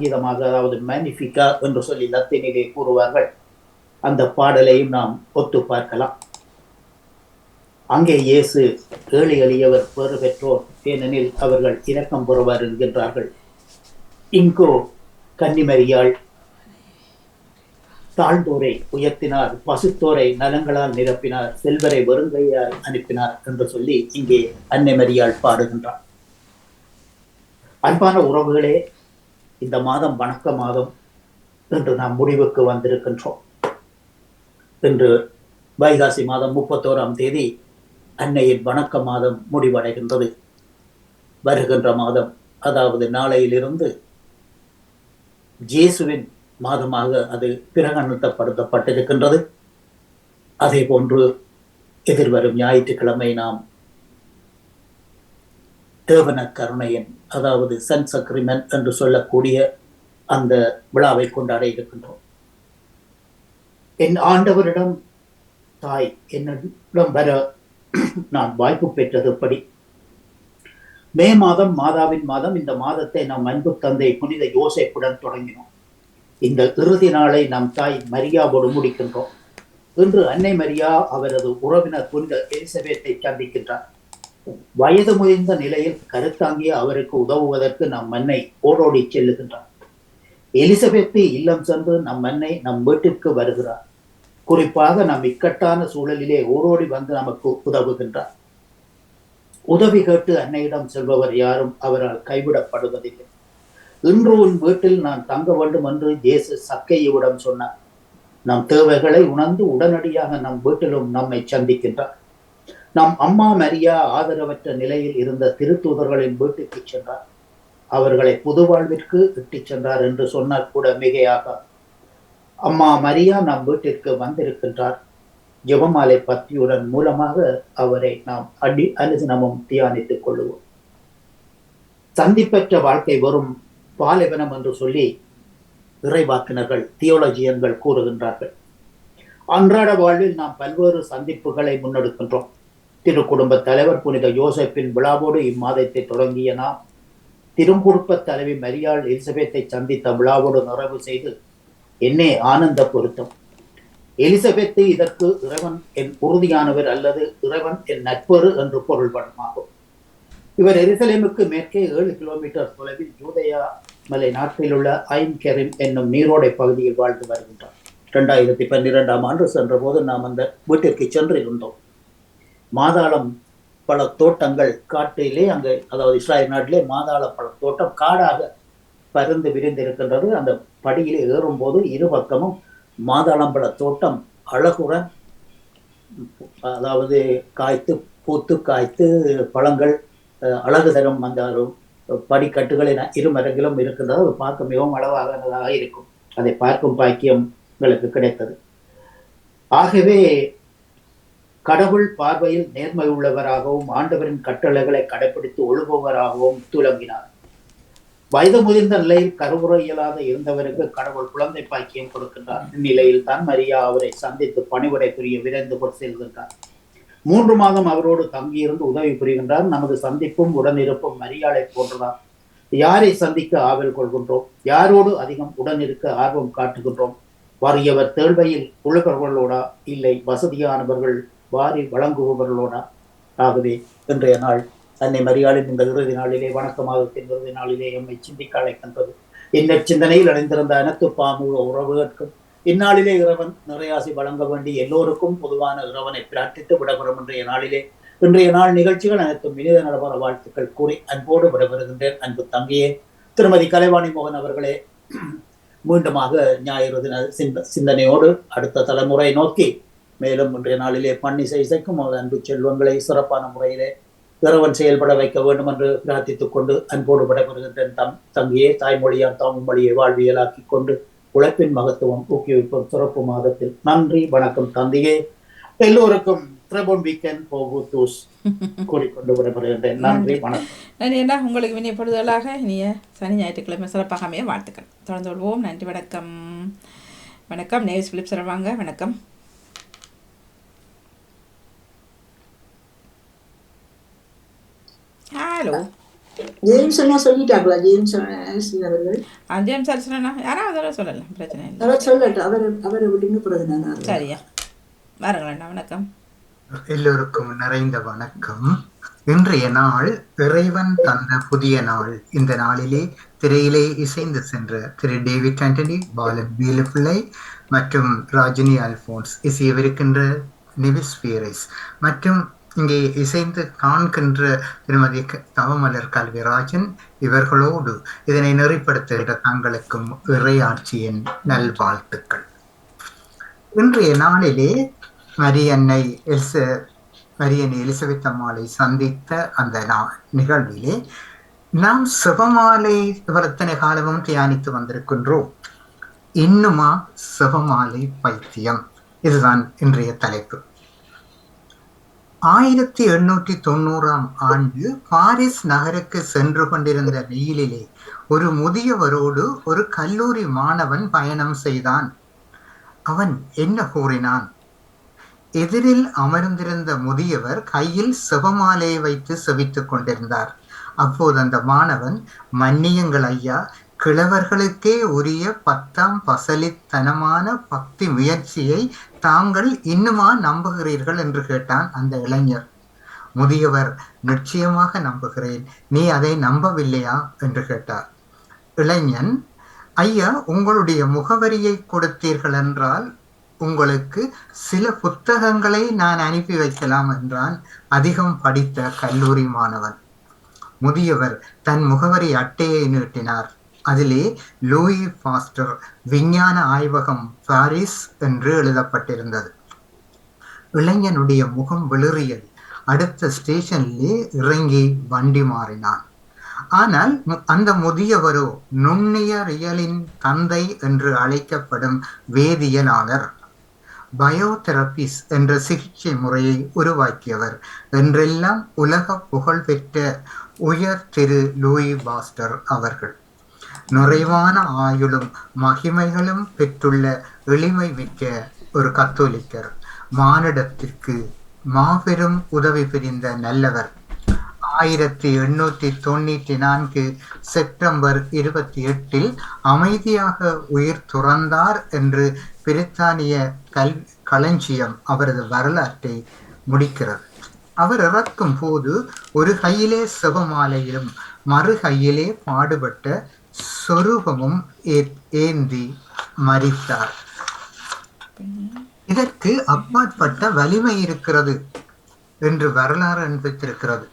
கீதமாக அதாவது மேனிஃபிகா என்று சொல்லி லத்தினிலே கூறுவார்கள். அந்த பாடலையும் நாம் ஒத்து பார்க்கலாம். அங்கே இயேசு ஏழை எளியவர் பெறு பெற்றோர் ஏனெனில் அவர்கள் இரக்கம் பெறுவார் என்கின்றார்கள். இங்கோ கன்னிமரியாள் தாழ்ந்தோரை உயர்த்தினார் பசுத்தோரை நலங்களால் நிரப்பினார் செல்வரை வெறுங்கையால் அனுப்பினார் என்று சொல்லி இங்கே அன்னை மரியாள் பாடுகின்றார் அன்பான உறவுகளே இந்த மாதம் வணக்க மாதம் என்று நாம் முடிவுக்கு வந்திருக்கின்றோம். இன்று வைகாசி மாதம் முப்பத்தோராம் தேதி அன்னையின் வணக்க மாதம் முடிவடைகின்றது. வருகின்ற மாதம் அதாவது நாளையிலிருந்து ஜேசுவின் மாதமாக அது பிரகடனப்படுத்தப்பட்டிருக்கின்றது. அதே போன்று எதிர்வரும் ஞாயிற்றுக்கிழமை நாம் தேவன கருணையன் அதாவது சென்ஸ் அக்ரிமெண்ட் என்று சொல்லக்கூடிய அந்த விழாவை கொண்டாட இருக்கின்றோம். என் ஆண்டவரிடம் தாய் என்னிடம் வர நான் வாய்ப்பு பெற்றது எப்படி மே மாதம் மாதாவின் மாதம் இந்த மாதத்தை நாம் அன்பு தந்தை புனித யோசைப்புடன் தொடங்கினோம். இந்த இறுதி நாளை நம் தாய் மரியாவோடு முடிக்கின்றோம். இன்று அன்னை மரியா அவரது உறவினர் புனித எலிசபெத்தை சந்திக்கின்றார். வயது முதிர்ந்த நிலையில் கருத்தாங்கிய அவருக்கு உதவுவதற்கு நம் மண்ணை ஓடோடி செல்லுகின்றார் எலிசபெத்து இல்லம் சென்று நம் மண்ணை நம் வீட்டிற்கு வருகிறார். குறிப்பாக நம் இக்கட்டான சூழலிலே ஓடோடி வந்து நமக்கு உதவுகின்றார். உதவி கேட்டு அன்னையிடம் செல்பவர் யாரும் அவரால் கைவிடப்படுவதில்லை. இன்று உன் வீட்டில் நான் தங்க வேண்டும் என்று இயேசு சக்கையுவிடம் சொன்னார். நம் தேவைகளை உணர்ந்து உடனடியாக நம் வீட்டிலும் நம்மை சந்திக்கின்றார். நம் அம்மா மரியா ஆதரவற்ற நிலையில் இருந்த திருத்தூதர்களின் வீட்டுக்கு சென்றார். அவர்களை புது வாழ்விற்கு இட்டுச் சென்றார் என்று சொன்னார் கூட மிகையாக. அம்மா மரியா நம் வீட்டிற்கு வந்திருக்கின்றார். ஜெபமாலை பத்தியுடன் மூலமாக அவரை நாம் அடி அனுதினமும் தியானித்துக் கொள்ளுவோம். சந்திப்பற்ற வாழ்க்கை வரும் பாலைவனம் என்று சொல்லி இறைவாக்கினர்கள் தியோலஜியன்கள் கூறுகின்றார்கள். அன்றாட வாழ்வில் நாம் பல்வேறு சந்திப்புகளை முன்னெடுக்கின்றோம். திரு குடும்ப தலைவர் புனித யோசப்பின் விழாவோடு இம்மாதத்தை தொடங்கிய நாம் திருக்குடும்ப தலைவி மரியாள் எலிசபெத்தை சந்தித்த விழாவோடு நிறைவு செய்து என்னே ஆனந்த பொருத்தம் எலிசபெத்து இதற்கு இறைவன் என் உறுதியானவர் அல்லது இறைவன் என் நட்பரு என்று பொருள்படுமாகும் இவர் எருசலேமுக்கு மேற்கே ஏழு கிலோமீட்டர் தொலைவில் ஜூதயா மலை நாட்டில் உள்ள ஐம் கெரிம் என்னும் நீரோடை பகுதியில் வாழ்ந்து வருகின்றார். இரண்டாயிரத்தி பன்னிரெண்டாம் ஆண்டு சென்ற போது நாம் அந்த வீட்டிற்கு சென்றிருந்தோம். மாதாளம் பல தோட்டங்கள் காட்டிலே அங்கு அதாவது இஸ்ராயல் நாட்டிலே மாதாள பல தோட்டம் காடாக பருந்து விரிந்திருக்கின்றது. அந்த படியிலே ஏறும்போது இரு பக்கமும் மாதாளம்பழ தோட்டம் அழகுடன் அதாவது காய்த்து பூத்து காய்த்து பழங்கள் அழகு தரும் அந்த படிக்கட்டுகளின் இருமரங்களும் இருக்கின்றது. அது பார்க்க மிகவும் அழகாக இருக்கும். அதை பார்க்கும் பாக்கியம் எங்களுக்கு கிடைத்தது. ஆகவே கடவுள் பார்வையில் நேர்மை உள்ளவராகவும் ஆண்டவரின் கட்டளைகளை கடைபிடித்து ஒழுகுவராகவும் துலங்கினார். வயது முதிர்ந்த நிலையில் கருவுற இயலாத இருந்தவருக்கு கடவுள் குழந்தை பாக்கியம் கொடுக்கின்றார். இந்நிலையில் தான் மரியா அவரை சந்தித்து பணிவிடை புரிய விரைந்து கொண்டு செல்கின்றார் மூன்று மாதம் அவரோடு தங்கியிருந்து உதவி புரிகின்றார். நமது சந்திப்பும் உடனிருப்பும் மரியாதை போன்றதார் யாரை சந்திக்க ஆவல் கொள்கின்றோம்? யாரோடு அதிகம் உடனிருக்க ஆர்வம் காட்டுகின்றோம்? வறியவர் தேழ்வையில் உழுபவர்களோடா இல்லை வசதியானவர்கள் வாரி வழங்குபவர்களோட ஆகவே இன்றைய நாள் தன்னை மரியாளின் இந்த இறுதி நாளிலே வணக்கமாக இறுதி நாளிலே எம்மை சிந்திக்க அழைக்கின்றது. இந்த சிந்தனையில் அடைந்திருந்த அனைத்து பாமூல உறவுகளுக்கும் இந்நாளிலே இறைவன் நிறையாசி வழங்க வேண்டி எல்லோருக்கும் பொதுவான இறைவனை பிரார்த்தித்து விடப்படும் இன்றைய நாளிலே. இன்றைய நாள் நிகழ்ச்சிகள் அனைத்தும் இனித நலவர வாழ்த்துக்கள் கூறி அன்போடு விடைபெறுகின்றேன். அன்பு தங்கையே திருமதி கலைவாணி மோகன் அவர்களே மீண்டுமாக ஞாயிறு தின சிந்த சிந்தனையோடு அடுத்த தலைமுறை நோக்கி மேலும் இன்றைய நாளிலே பன்னிசை இசைக்கும் அன்பு செல்வங்களை சிறப்பான முறையிலே இறைவன் செயல்பட வைக்க வேண்டும் என்று பிரார்த்தித்துக் கொண்டு அன்போடு விடைபெறுகின்றேன் தம் தங்கியே தாய்மொழியார் தாமும் மொழியை வாழ்வியலாக்கி கொண்டு உழைப்பின் மகத்துவம் ஊக்குவிப்பும் சிறப்பு மாதத்தில். நன்றி வணக்கம் தந்தையே. எல்லோருக்கும் திரபோன் வீக்கெண்ட் போகுத்தூஸ் கூறிக்கொண்டு விடைபெறுகின்றேன். நன்றி வணக்கம். என்ன உங்களுக்கு இனிய பொழுதுகளாக இனிய சனி ஞாயிற்றுக்கிழமை சிறப்பாக அமைய வாழ்த்துக்கள். தொடர்ந்து கொள்வோம். நன்றி வணக்கம். வணக்கம். நேவிஸ் பிலிப் சார் வாங்க வணக்கம். ஹலோ ஜேம்ஸ் அண்ணா சொல்லிட்டாங்களா ஜேம்ஸ் அவர்கள் அஞ்சயம் சார் சொன்னா யாராவது சொல்லலாம் பிரச்சனை இல்லை அவர் சொல்லட்டும் அவர் அவரை விட்டுங்க பிறகு நான் சரியா வாருங்களேண்ணா வணக்கம் எல்லோருக்கும் நிறைந்த வணக்கம் இன்றைய நாள் இறைவன் தந்த புதிய நாள் இந்த நாளிலே திரையிலே இசைந்து சென்ற திரு டேவிட் ஆண்டனி பாலன் பீலப்பிள்ளை மற்றும் ராஜினி அல்போன்ஸ் இசையவிருக்கின்ற நிவிஸ் பீரைஸ் மற்றும் இங்கே இசைந்து காண்கின்ற திருமதி தவமலர் கல்விராஜன் இவர்களோடு இதனை நெறிப்படுத்துகின்ற தங்களுக்கும் இறையாட்சியின் நல்வாழ்த்துக்கள். இன்றைய நாளிலே மரியன்னை எஸ் மரியன்னை எலிசபெத் அம்மாளை சந்தித்த அந்த நா- நிகழ்விலே நாம் சிவமாலை இத்தனை காலமும் தியானித்து வந்திருக்கின்றோம். இன்னுமா சிவமாலை பைத்தியம். இதுதான் இன்றைய தலைப்பு. ஆயிரத்தி எண்ணூற்றி தொண்ணூறாம் ஆண்டு பாரிஸ் நகருக்கு சென்று கொண்டிருந்த வெயிலிலே ஒரு முதியவரோடு ஒரு கல்லூரி மாணவன் பயணம் செய்தான். அவன் என்ன கூறினான்? எதிரில் அமர்ந்திருந்த முதியவர் கையில் சிவமாலையை வைத்து செவித்துக் கொண்டிருந்தார். அப்போது அந்த மாணவன் மன்னியுங்கள் ஐயா கிழவர்களுக்கே உரிய பத்தாம் பசலித்தனமான பக்தி முயற்சியை தாங்கள் இன்னுமா நம்புகிறீர்கள் என்று கேட்டான் அந்த இளைஞர். முதியவர் நிச்சயமாக நம்புகிறேன். நீ அதை நம்பவில்லையா? என்று கேட்டார். இளைஞன் ஐயா உங்களுடைய முகவரியை கொடுத்தீர்கள் என்றால் உங்களுக்கு சில புத்தகங்களை நான் அனுப்பி வைக்கலாம் என்றான் அதிகம் படித்த கல்லூரி மாணவன். முதியவர் தன் முகவரி அட்டையை நீட்டினார். அதிலே லூயி பாஸ்டர் விஞ்ஞான ஆய்வகம் பாரிஸ் என்று எழுதப்பட்டிருந்தது. இளைஞனுடைய முகம் வெளிறியது. அடுத்த ஸ்டேஷனிலே இறங்கி வண்டி மாறினான். ஆனால் அந்த முதியவரோ நுண்ணியறியலின் தந்தை என்று அழைக்கப்படும் வேதியியலாளர் பயோதெரபிஸ் என்ற சிகிச்சை முறையை உருவாக்கியவர் என்றெல்லாம் உலக புகழ் பெற்ற உயர் திரு லூயி பாஸ்டர் அவர்கள். நிறைவான ஆயுளும் மகிமைகளும் பெற்றுள்ள எளிமை மிக்க ஒரு கத்தோலிக்கர். மானிடத்திற்கு மாபெரும் உதவி புரிந்த நல்லவர். ஆயிரத்தி எண்ணூற்றி தொண்ணூற்றி நான்கு செப்டம்பர் இருபத்தி எட்டில் அமைதியாக உயிர் துறந்தார் என்று பிரித்தானிய கல் களஞ்சியம் அவரது வரலாற்றை முடிக்கிறது. அவர் இறக்கும் போது ஒரு கையிலே சிவமாலையிலும் மறு கையிலே பாடுபட்ட சொரூபமும் ஏ- ஏந்தி மரித்தார் இதற்கு அப்பாற்பட்ட வலிமை இருக்கிறது என்று வரலாறு அனுப்பித்திருக்கிறது.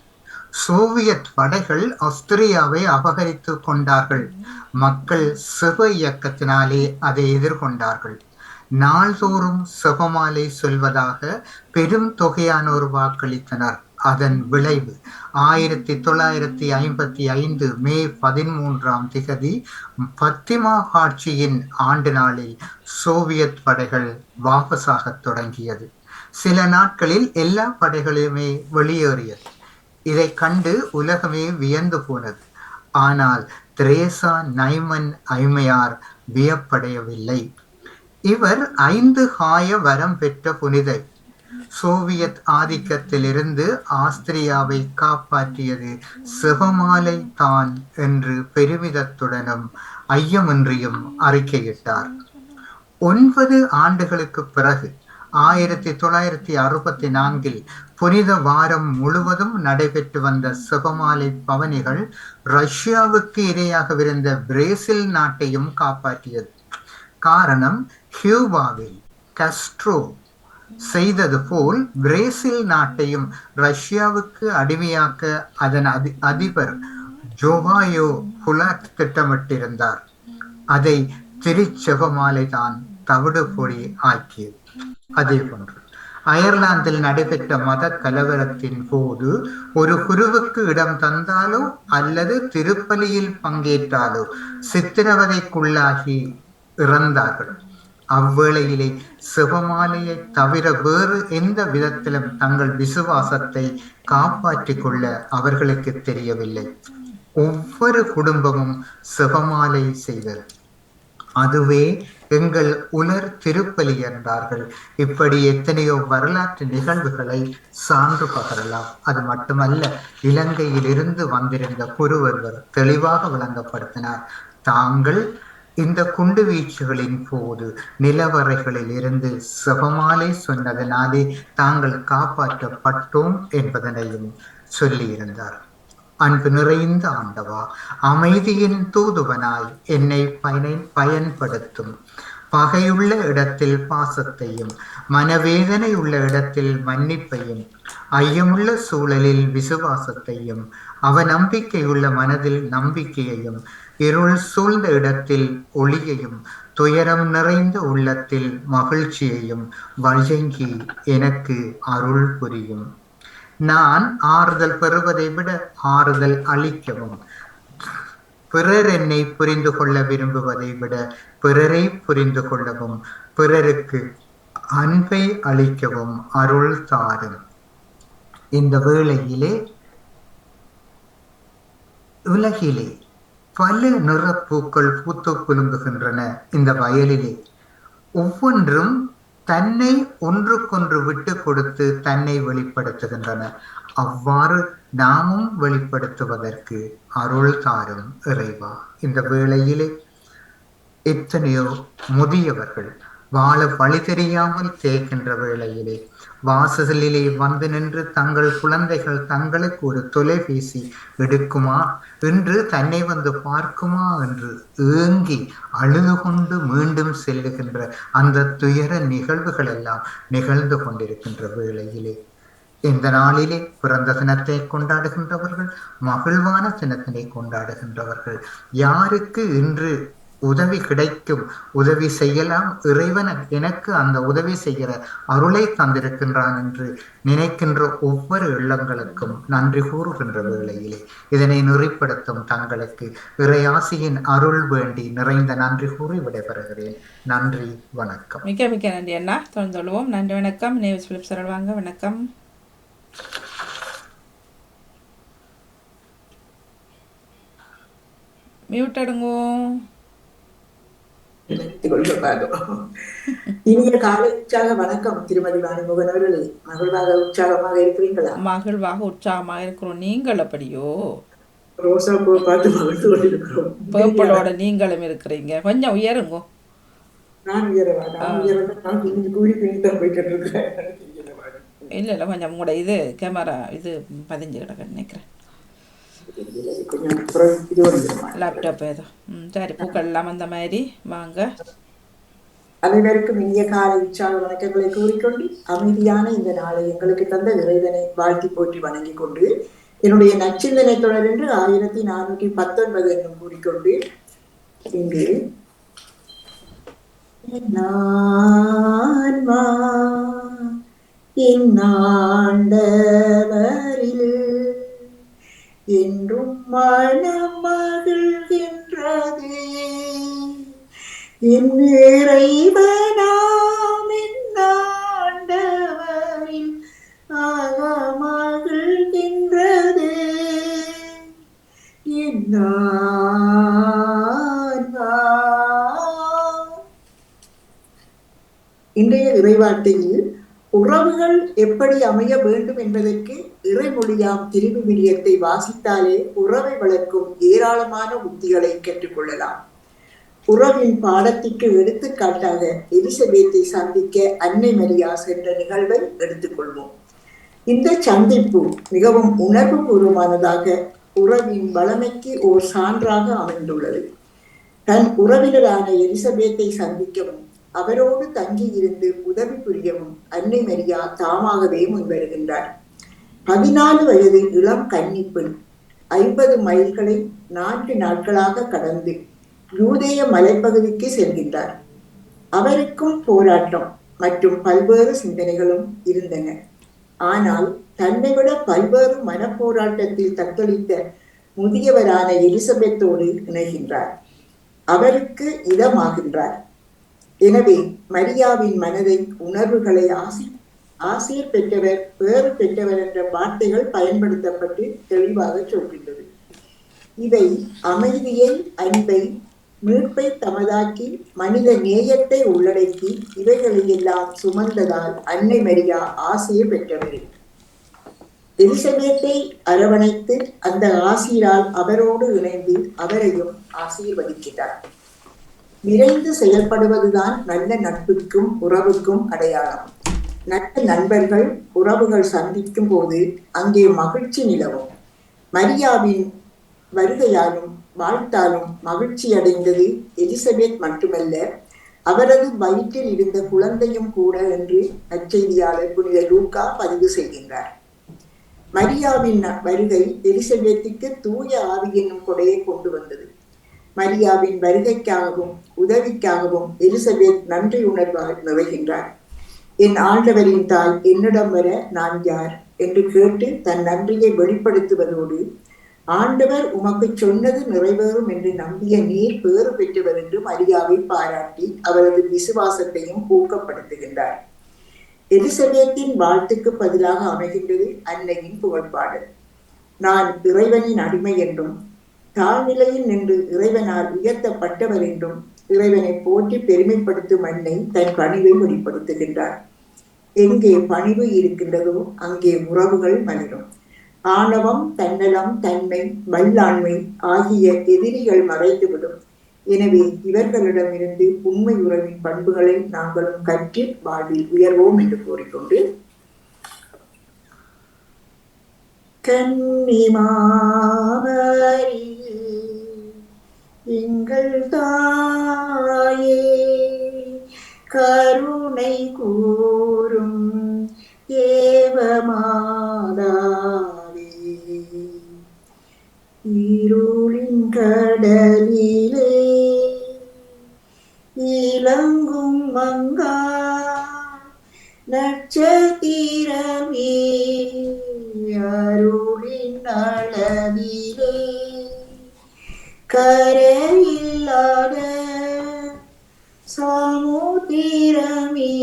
சோவியத் படைகள் ஆஸ்திரியாவை அபகரித்து கொண்டார்கள். மக்கள் சிவ இயக்கத்தினாலே அதை எதிர்கொண்டார்கள். நாள்தோறும் சிவமாலை சொல்வதாக பெரும் தொகையானோர் வாக்களித்தனர். அதன் விளைவு. ஆயிரத்தி தொள்ளாயிரத்தி ஐம்பத்தி ஐந்து மே பதிமூன்றாம் திகதி பத்திமா ஆட்சியின் ஆண்டு நாளில் சோவியத் படைகள் வாபஸாகத் தொடங்கியது. சில நாட்களில் எல்லா படைகளையுமே வெளியேறியது. இதை கண்டு உலகமே வியந்து போனது. ஆனால் திரேசா நைமன் ஐமையார் வியப்படையவில்லை. இவர் ஐந்து காய வரம் பெற்ற புனிதை சோவியத் ஆதிக்கத்திலிருந்து ஆஸ்திரியாவை காப்பாற்றியது சிவமாலை தான் என்று பெருமிதத்துடனும் ஐயமின்றியும் அறிக்கையிட்டார். ஒன்பது ஆண்டுகளுக்கு பிறகு ஆயிரத்தி தொள்ளாயிரத்தி அறுபத்தி நான்கில் புனித வாரம் முழுவதும் நடைபெற்று வந்த சிவமாலை பவனிகள் ரஷ்யாவுக்கு இரையாகவிருந்த பிரேசில் நாட்டையும் காப்பாற்றியது. காரணம் கியூபாவில் கஸ்ட்ரோ செய்தது போல் பிரேசில் நாட்டையும் ரஷ்யாவுக்கு அடிமையாக்க அதன் அதி அதிபர் ஜோவாயோ புலாக் திட்டமிட்டிருந்தார். அதை திருச்செகமாலைதான் தவிடு பொடி ஆக்கியது. அதே போன்று அயர்லாந்தில் நடைபெற்ற மத கலவரத்தின் போது ஒரு குருவுக்கு இடம் தந்தாலோ அல்லது திருப்பலியில் பங்கேற்றாலோ சித்திரவதைக்குள்ளாகி இறந்தார்கள். அவ்வேளையிலே சிவமாலையை தவிர வேறு எந்த விதத்திலும் தங்கள் விசுவாசத்தை காப்பாற்றிக் கொள்ள அவர்களுக்கு தெரியவில்லை. ஒவ்வொரு குடும்பமும் சிவமாலை செய்தது. அதுவே எங்கள் உலர் திருப்பலி என்றார்கள். இப்படி எத்தனையோ வரலாற்று நிகழ்வுகளை சான்று பகரலாம். அது மட்டுமல்ல இலங்கையில் இருந்து வந்திருந்த குருவொருவர் தெளிவாக விளங்கப்படுத்தினார். தாங்கள் இந்த குண்டு வீச்சுகளின் போது நிலவறைகளில் இருந்து செபமாலை சொன்னதனாலே தாங்கள் காப்பாற்றப்பட்டோம் என்பதனையும் சொல்லியிருந்தார். அன்பு நிறைந்த ஆண்டவா அமைதியின் தூதுவனாய் என்னை பயனை பயன்படுத்தும். பகையுள்ள இடத்தில் பாசத்தையும் மனவேதனை உள்ள இடத்தில் மன்னிப்பையும் ஐயமுள்ள சூழலில் விசுவாசத்தையும் அவநம்பிக்கையுள்ள மனதில் நம்பிக்கையையும் இருள் சூழ்ந்த இடத்தில் ஒளியையும் துயரம் நிறைந்த உள்ளத்தில் மகிழ்ச்சியையும் வழங்கி எனக்கு அருள் புரியும். நான் ஆறுதல் பெறுவதை விட ஆறுதல் அளிக்கவும். பிறர் என்னை புரிந்து கொள்ள விரும்புவதை விட பிறரை புரிந்து கொள்ளவும் பிறருக்கு அன்பை அளிக்கவும் அருள் தாரும். இந்த வேளையிலே உலகிலே பல நிறப்பூக்கள் பூத்து குலுங்குகின்றன இந்த வயலிலே. ஒவ்வொன்றும் தன்னை ஒன்றுக்கொன்று விட்டு கொடுத்து தன்னை வெளிப்படுத்துகின்றன. அவ்வாறு நாமும் வெளிப்படுத்துவதற்கு அருள் தாரும் இறைவா. இந்த வேளையிலே எத்தனையோ முதியவர்கள் வாழ வழி தெரியாமல் தேய்கின்ற வேளையிலே வாசலிலே வந்து நின்று தங்கள் குழந்தைகள் தங்களுக்கு ஒரு தொலைபேசி எடுக்குமா? என்று தன்னை வந்து பார்க்குமா? என்று ஏங்கி அழுது கொண்டு மீண்டும் செல்லுகின்ற அந்த துயர நிகழ்வுகள் எல்லாம் நிகழ்ந்து கொண்டிருக்கின்ற வேளையிலே. இந்த நாளிலே பிறந்த தினத்தை கொண்டாடுகின்றவர்கள் மகிழ்வான தினத்தினை கொண்டாடுகின்றவர்கள். யாருக்கு இன்று உதவி கிடைக்கும். உதவி செய்யலாம். இறைவன் எனக்கு அந்த உதவி செய்கிற அருளை தந்திருக்கின்றான் என்று நினைக்கின்ற ஒவ்வொரு இல்லங்களுக்கும் நன்றி கூறுகின்ற வேளையிலே. இதனை நெறிப்படுத்தும் தங்களுக்கு இறையாசியின் அருள் வேண்டி நிறைந்த நன்றி கூறி விடைபெறுகிறேன். நன்றி வணக்கம். மிக்க மிக்க நன்றி அண்ணா. தொடர்ந்து நன்றி வணக்கம். நேவிஸ் பிலிப் சொல்வாங்க வணக்கம். மியூட் அடுங்கோ நினைத்துக் கொள்ளப்பாகும் இனிய காலை உற்சாக வணக்கம் திருமதி வாணிமுகன் அவர்களே. மகிழ்வாக உற்சாகமாக இருக்கிறீங்களா மகிழ்வாக உற்சாகமாக இருக்கிறோம். நீங்கள் அப்படியோ? ரோசா பூ பார்த்து மகிழ்ந்து கொண்டிருக்கிறோம். பேப்பலோட நீங்களும் இருக்கிறீங்க. கொஞ்சம் உயருங்கோ. நான் உயரவா? நான் உயரவா? நான் குனிஞ்சு கூடி குனிந்து தான் போய்கிட்டு இருக்கிறேன் இல்லை இல்லை கொஞ்சம் உங்களோட இது கேமரா இது பதிஞ்சு கிடக்கு நினைக்கிறேன். லேப்டாப் ஏதோ ம் சரி பூக்கள் எல்லாம் அந்த மாதிரி வாங்க அனைவருக்கும் இனிய காலை உற்சாக வணக்கங்களை கூறிக்கொண்டு அமைதியான இந்த நாளை எங்களுக்கு தந்த இறைவனை வாழ்த்தி போற்றி வணங்கிக் கொண்டு என்னுடைய நச்சிந்தனை தொடர் என்று ஆயிரத்தி நானூற்றி பத்தொன்பது என்னும் கூறிக்கொண்டு இங்கு நான்மா இந்நாண்டவரில் என்றும் மனம் மகிழ்கின்றதே. என் இறைவனாம் இந்நாண்டவரில் ஆக மகிழ்கின்றதே. இன்றைய இறைவார்த்தையில் உறவுகள் எப்படி அமைய வேண்டும் என்பதற்கு இறைமொழியாம் திருவி விடியத்தை வாசித்தாலே உறவை வளர்க்கும் ஏராளமான உத்திகளை கற்றுக்கொள்ளலாம். உறவின் பாடத்திற்கு எடுத்துக்காட்டாக எலிசபெத்தை சந்திக்க அன்னை மரியா சென்ற நிகழ்வை எடுத்துக்கொள்வோம். இந்த சந்திப்பு மிகவும் உணர்வு பூர்வமானதாக உறவின் வளமைக்கு ஓர் சான்றாக அமைந்துள்ளது. தன் உறவினரான எலிசபெத்தை சந்திக்கவும் அவரோடு தங்கியிருந்து உதவி புரியவும் அன்னை மரியா தாமாகவே முன்வருகின்றார். பதினாலு வயதில் இளம் கன்னிப்பெண் ஐம்பது மைல்களை நான்கு நாட்களாக கடந்து யூதேய மலைப்பகுதிக்கு செல்கின்றார். அவருக்கும் போராட்டம் மற்றும் பல்வேறு சிந்தனைகளும் இருந்தன. ஆனால் தன்னை விட பல்வேறு மனப்போராட்டத்தில் தத்தளித்த முதியவரான எலிசபெத்தோடு இணைகின்றார். அவருக்கு இதமாகின்றார். எனவே மரியாவின் மனதை உணர்வுகளை ஆசி ஆசிரியர் பெற்றவர் பேறு பெற்றவர் என்ற வார்த்தைகள் பயன்படுத்தப்பட்டு தெளிவாக சொல்கின்றது. இவை அமைதியை அன்பை மீட்பை தமதாக்கி மனித நேயத்தை உள்ளடக்கி இவைகளை எல்லாம் சுமந்ததால் அன்னை மரியா ஆசையை பெற்றவர். எலிசபேத்தை அரவணைத்து அந்த ஆசிரால் அவரோடு இணைந்து அவரையும் ஆசீர்வதிக்கிறார் நிறைந்து செயல்படுவதுதான் நல்ல நட்புக்கும் உறவுக்கும் அடையாளம். நல்ல நண்பர்கள் உறவுகள் சந்திக்கும் போது அங்கே மகிழ்ச்சி நிலவும். மரியாவின் வருகையாலும் வாழ்த்தாலும் மகிழ்ச்சி அடைந்தது எலிசபெத் மட்டுமல்ல அவரது வயிற்றில் இருந்த குழந்தையும் கூட என்று நற்செய்தியாளர் புனித லூக்கா பதிவு செய்கின்றார். மரியாவின் வருகை எலிசபெத்துக்கு தூய ஆவி என்னும் கொடையை கொண்டு வந்தது. மரியாவின் வருகைக்காகவும் உதவிக்காகவும் எலிசபெத் நன்றி உணர்வாக நிறைகின்றார் என் ஆண்டவரின் தாய் என்னிடம் வர நான் யார்? என்று கேட்டு தன் நன்றியை வெளிப்படுத்துவதோடு ஆண்டவர் உமக்கு சொன்னது நிறைவேறும் என்று நம்பிய நீர் பேறு பெற்றவர் என்றும் அரியாவை பாராட்டி அவரது விசுவாசத்தையும் ஊக்கப்படுத்துகின்றார். எலிசபெத்தின் வாழ்த்துக்கு பதிலாக அமைகின்றது அன்னையின் புகழ்பாடு. நான் இறைவனின் அடிமை என்றும் தாழ்நிலையில் நின்று இறைவனால் உயர்த்தப்பட்டவர் என்றும் இறைவனை போற்றி பெருமைப்படுத்தும் அன்னை தன் பணிவை வெளிப்படுத்துகின்றார். எங்கே பணிவு இருக்கின்றதோ அங்கே உறவுகள் மலரும். ஆணவம் தன்னலம் தன்மை வல்லாண்மை ஆகிய எதிரிகள் மறைந்துவிடும். எனவே இவர்களிடமிருந்து உண்மை உறவின் பண்புகளை நாங்களும் கற்று வாழ்வில் உயர்வோம் என்று கூறிக்கொண்டு கன்னிமாவரி எங்கள் தாயே கருணை கூறும் ஏவமாதாவே இருளின் கடலிலே இளங்கும் மங்கா நட்சத்திரமே. அருளின் அளவிலே கரையில்லாத സമുതിരമേ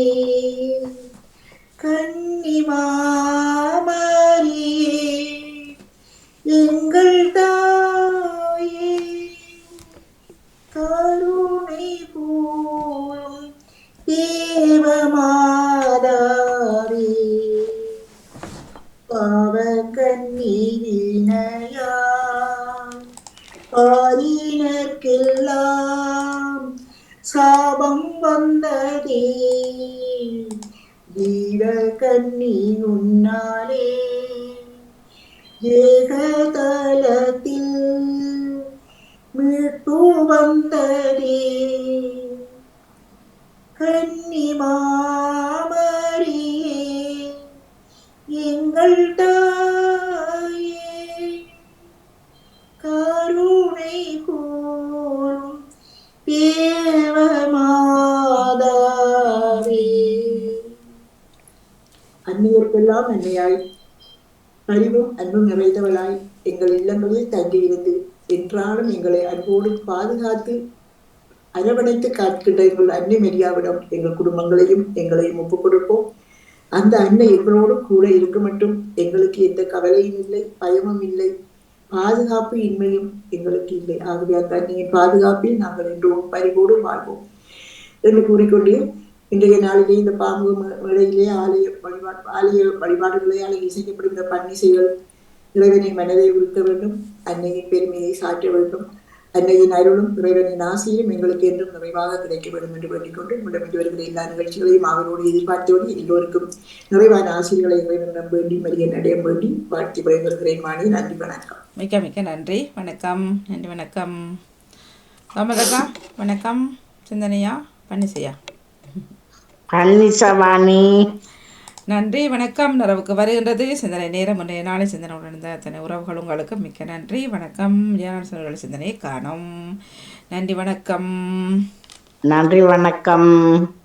കന്നിമാ ശാപം വന്നതേ. ജീവകന്നീയുന്നാലേ ഏകതലത്തിൽ വിട്ടു വന്നതേ. കന്നിമാമരിയേ എങ്ങൾ താ அந்நியர்க்கெல்லாம் அன்னையாய் அறிவும் அன்பும் நிறைந்தவளாய். எங்கள் இல்லங்களில் தங்கியிருந்து என்றாலும் எங்களை அன்போடு பாதுகாத்து அரவணைத்து காக்கின்ற எங்கள் அன்னை மெரியாவிடம் எங்கள் குடும்பங்களையும் எங்களையும் ஒப்புக் கொடுப்போம். அந்த அன்னை எங்களோடு கூட இருக்க மட்டும் எங்களுக்கு எந்த கவலையும் இல்லை பயமும் இல்லை பாதுகாப்பு இன்மையும் எங்களுக்கு இல்லை. ஆகவே அந்த அன்னையின் பாதுகாப்பில் நாங்கள் என்றும் பறிவோடு வாழ்வோம் என்று கூறிக்கொண்டே இன்றைய நாளிலே இந்த பாம்பு மேடையிலே ஆலய வழிபாடு ஆலய வழிபாடுகளை அழகி செய்யப்படும் இந்த பன்னிசைகள் இறைவனை மனதை உறுத்த வேண்டும் அன்னையின் பெருமையை சாற்ற வேண்டும் அன்னையின் அருளும் இறைவனின் ஆசையும் எங்களுக்கு என்றும் நிறைவாக கிடைக்க வேண்டும் என்று வேண்டிக்கொண்டு நம்மிடம் வருகிற எல்லா நிகழ்ச்சிகளையும் அவரோடு எதிர்பார்த்தோடு எல்லோருக்கும் நிறைவான ஆசைகளை இறைவனிடம் வேண்டி மரிய நடையம் வேண்டி வாழ்த்தி விடைபெறுகிறேன். மாணி நன்றி வணக்கம். மிக்க மிக்க நன்றி. வணக்கம். நன்றி வணக்கம். ராமதக்கா வணக்கம். சிந்தனையா பன்னிசையா? பழனிசவாணி நன்றி வணக்கம். நிறைவுக்கு வருகின்றது. சிந்தனை நேரம் இன்றைய நாளை சிந்தனை உணர்ந்த அத்தனை உறவுகள் உங்களுக்கு மிக்க நன்றி. வணக்கம். ஜெயநாதன் சிந்தனையை காணும். நன்றி வணக்கம். நன்றி வணக்கம்.